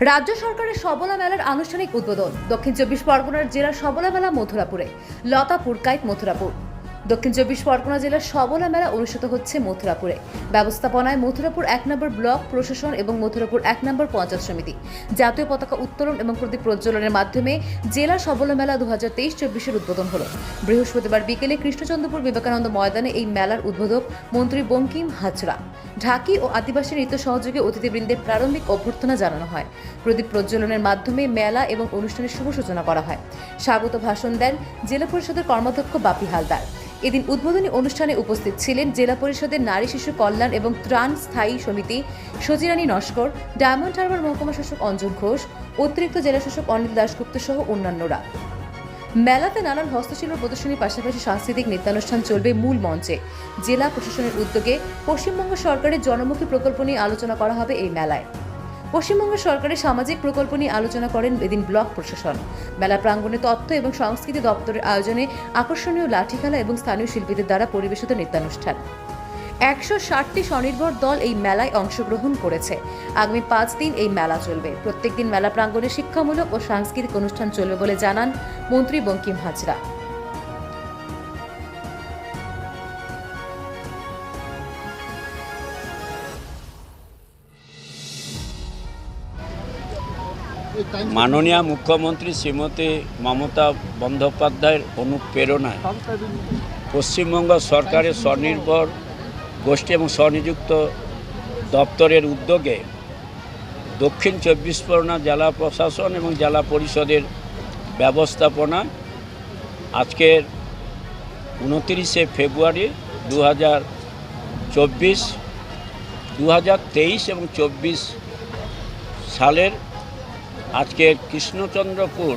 রাজ্য সরকারের সবলা মেলার আনুষ্ঠানিক উদ্বোধন। দক্ষিণ চব্বিশ পরগনার জেলা সবলা মেলা মথুরাপুরে। লতাপুর কাইত মথুরাপুর। দক্ষিণ চব্বিশ পরগনা জেলার সবলা মেলা অনুষ্ঠিত হচ্ছে মথুরাপুরে। ব্যবস্থাপনায় মথুরাপুর এক নম্বর ব্লক, প্রশাসন এবং মথুরাপুর এক নম্বর পঞ্চায়েত সমিতি। জাতীয় পতাকা উত্তোলন এবং প্রদীপ প্রজ্বলনের মাধ্যমে জেলা সবলা মেলা দু হাজার তেইশ চব্বিশের উদ্বোধন হল। বৃহস্পতিবার বিকেলে কৃষ্ণচন্দ্রপুর বিবেকানন্দ ময়দানে এই মেলার উদ্বোধক মন্ত্রী বঙ্কিম হাজরা। ঢাকি ও আদিবাসী নৃত্য সহযোগে অতিথিবৃন্দের প্রারম্ভিক অভ্যর্থনা জানানো হয়। প্রদীপ প্রজ্বলনের মাধ্যমে মেলা এবং অনুষ্ঠানের শুভ সূচনা করা হয়। স্বাগত ভাষণ দেন জেলা পরিষদের কর্মাধ্যক্ষ বাপি হালদার। এদিন উদ্বোধনী অনুষ্ঠানে উপস্থিত ছিলেন জেলা পরিষদের নারী শিশু কল্যাণ এবং ত্রাণ স্থায়ী সমিতি সজিরানী নস্কর, ডায়মন্ড হারবার মহকুমা শাসক অঞ্জন ঘোষ, অতিরিক্ত জেলা শাসক অনিল দাশগুপ্ত সহ অন্যান্যরা। মেলাতে নানান হস্তশিল্প প্রদর্শনীর পাশাপাশি সাংস্কৃতিক নৃত্যানুষ্ঠান চলবে মূল মঞ্চে। জেলা প্রশাসনের উদ্যোগে পশ্চিমবঙ্গ সরকারের জনমুখী প্রকল্প নিয়ে আলোচনা করা হবে এই মেলায়। পশ্চিমবঙ্গ সরকারের সামাজিক প্রকল্প নিয়ে আলোচনা করেন এদিন ব্লক প্রশাসন। মেলা প্রাঙ্গণে তথ্য এবং সংস্কৃতি দপ্তরের আয়োজনে আকর্ষণীয় লাঠি খেলা এবং স্থানীয় শিল্পীদের দ্বারা পরিবেশিত নৃত্যানুষ্ঠান। একশো ষাটটি স্বনির্ভর দল এই মেলায় অংশগ্রহণ করেছে। আগামী পাঁচ দিন এই মেলা চলবে। প্রত্যেকদিন মেলা প্রাঙ্গণে শিক্ষামূলক ও সাংস্কৃতিক অনুষ্ঠান চলবে বলে জানান মন্ত্রী বঙ্কিম হাজরা। মাননীয় মুখ্যমন্ত্রী শ্রীমতী মমতা বন্দ্যোপাধ্যায়ের অনুপ্রেরণায় পশ্চিমবঙ্গ সরকারের স্বনির্ভর গোষ্ঠী এবং স্বনিযুক্ত দপ্তরের উদ্যোগে দক্ষিণ চব্বিশ পরগনা জেলা প্রশাসন এবং জেলা পরিষদের ব্যবস্থাপনা আজকের উনতিরিশে ফেব্রুয়ারি দু হাজার চব্বিশ দু হাজার তেইশ এবং চব্বিশ সালের আজকে কৃষ্ণচন্দ্রপুর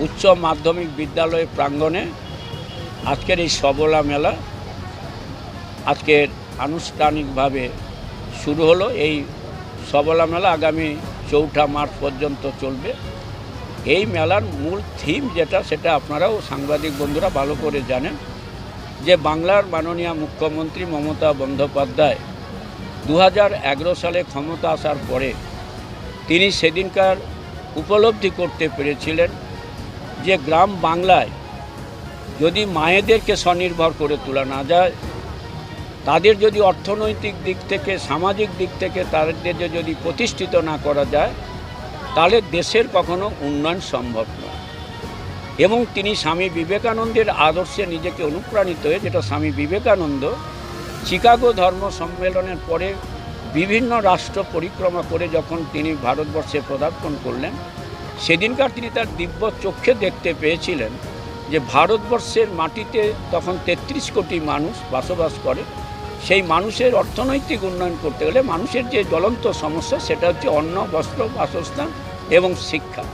উচ্চ মাধ্যমিক বিদ্যালয় প্রাঙ্গণে আজকের এই সবলা মেলা আজকের আনুষ্ঠানিকভাবে শুরু হলো। এই সবলা মেলা আগামী চৌঠা মার্চ পর্যন্ত চলবে। এই মেলার মূল থিম যেটা, সেটা আপনারাও সাংবাদিক বন্ধুরা ভালো করে জানেন যে বাংলার মাননীয় মুখ্যমন্ত্রী মমতা বন্দ্যোপাধ্যায় দু হাজার এগারো সালে ক্ষমতা আসার পরে তিনি সেদিনকার উপলব্ধি করতে পেরেছিলেন যে গ্রাম বাংলায় যদি মায়েদেরকে স্বনির্ভর করে তোলা না যায়, তাদের যদি অর্থনৈতিক দিক থেকে, সামাজিক দিক থেকে তাদের যদি প্রতিষ্ঠিত না করা যায়, তাহলে দেশের কখনো উন্নয়ন সম্ভব নয়। এবং তিনি স্বামী বিবেকানন্দের আদর্শে নিজেকে অনুপ্রাণিত হয়ে, যেটা স্বামী বিবেকানন্দ চিকাগো ধর্ম সম্মেলনের পরে বিভিন্ন রাষ্ট্র পরিক্রমা করে যখন তিনি ভারতবর্ষে পদার্পণ করলেন, সেদিনকার তিনি তার দিব্য চক্ষে দেখতে পেয়েছিলেন যে ভারতবর্ষের মাটিতে তখন তেত্রিশ কোটি মানুষ বসবাস করে। সেই মানুষের অর্থনৈতিক উন্নয়ন করতে গেলে মানুষের যে জ্বলন্ত সমস্যা, সেটা হচ্ছে অন্ন, বস্ত্র, বাসস্থান এবং শিক্ষা।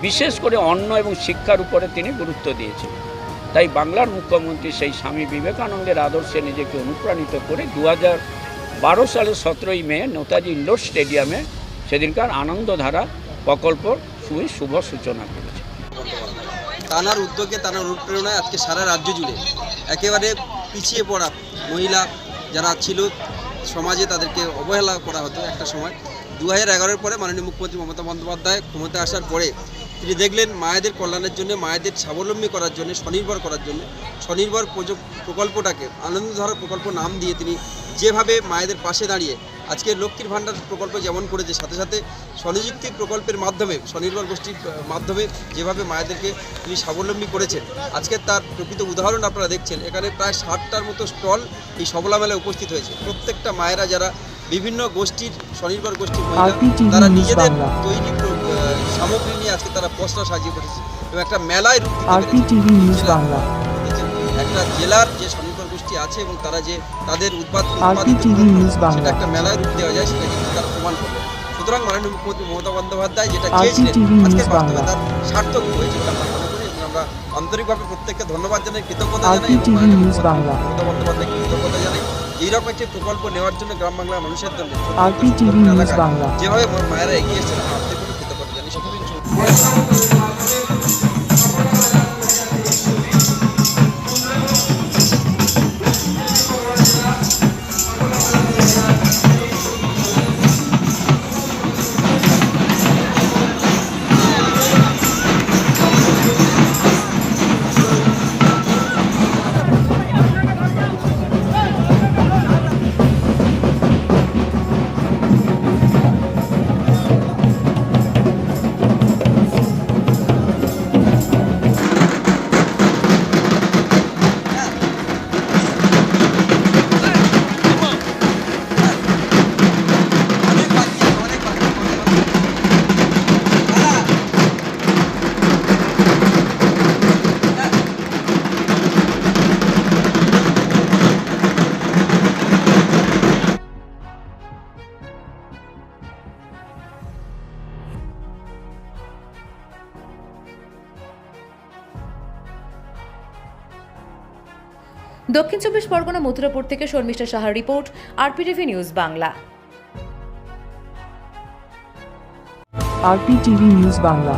বিশেষ করে অন্ন এবং শিক্ষার উপরে তিনি গুরুত্ব দিয়েছিলেন। তাই বাংলার মুখ্যমন্ত্রী সেই স্বামী বিবেকানন্দের আদর্শে নিজেকে অনুপ্রাণিত করে দু হাজার বারো সালের সতেরোই মে নেতাজি ইন্ডোর স্টেডিয়ামে সেদিনকার আনন্দধারা প্রকল্প শুভ শুভ সূচনা করেছে। তানার উদ্যোগে তানার অনুপ্রেরণায় আজকে সারা রাজ্য জুড়ে একেবারে পিছিয়ে পড়া মহিলা যারা ছিল, সমাজে তাদেরকে অবহেলা করা হতো একটা সময়। দু হাজার পরে মাননীয় মুখ্যমন্ত্রী মমতা বন্দ্যোপাধ্যায় ক্ষমতা আসার পরে তিনি দেখলেন মায়েদের কল্যাণের জন্য, মায়েদের স্বাবলম্বী করার জন্য, স্বনির্ভর করার জন্য, স্বনির্ভর প্রকল্পটাকে, আনন্দধারা প্রকল্প নাম দিয়ে তিনি যেভাবে মায়েদের পাশে দাঁড়িয়ে আজকে লক্ষ্মীর ভাণ্ডার প্রকল্প যেমন করেছে সাথে সাথে স্বনিযুক্তি প্রকল্পের মাধ্যমে স্বনির্ভর গোষ্ঠীর মাধ্যমে যেভাবে মায়েদেরকে তিনি স্বাবলম্বী করেছেন আজকে তার প্রকৃত উদাহরণ আপনারা দেখছেন এখানে প্রায় ষাটটার মতো স্টল এই সবলা মেলায় উপস্থিত হয়েছে। প্রত্যেকটা মায়েরা যারা বিভিন্ন গোষ্ঠীর স্বনির্ভর গোষ্ঠীর মহিলা তারা নিজেদের তৈরি সামগ্রী নিয়ে আজকে তারা পসরা সাজিয়ে বসেছে এবং একটা মেলায় রূপ একটা জেলার যে স্বনির্ভর আছে এবং তারা যে তাদের উৎপাদ। সেটা একটা মেলায় রূপ দেওয়া যায় সেটা কিন্তু তারা প্রমাণ করবে সুতরাং মাননীয় মুখ্যমন্ত্রী মমতা বন্দ্যোপাধ্যায় যেটা চেয়েছিলেন আজকে বাস্তবে তার সার্থক হয়েছে বলে আমরা মনে করি আমরা আন্তরিকভাবে প্রত্যেককে ধন্যবাদ জানাই কৃতজ্ঞতা জানাই মমতা বন্দ্যোপাধ্যায়কে কৃতজ্ঞতা জানাই। এইরকম একটি প্রকল্প নেওয়ার জন্য গ্রাম বাংলার মানুষের জন্য। যেভাবে মায়েরা এগিয়ে এসেছেন আমরা আন্তরিকভাবে কৃতজ্ঞতা জানাই। সকলকে দক্ষিণ চব্বিশ পরগনা মথুরাপুর থেকে শর্মিষ্ঠা সাহার report RPTV news Bangla. RPTV news Bangla.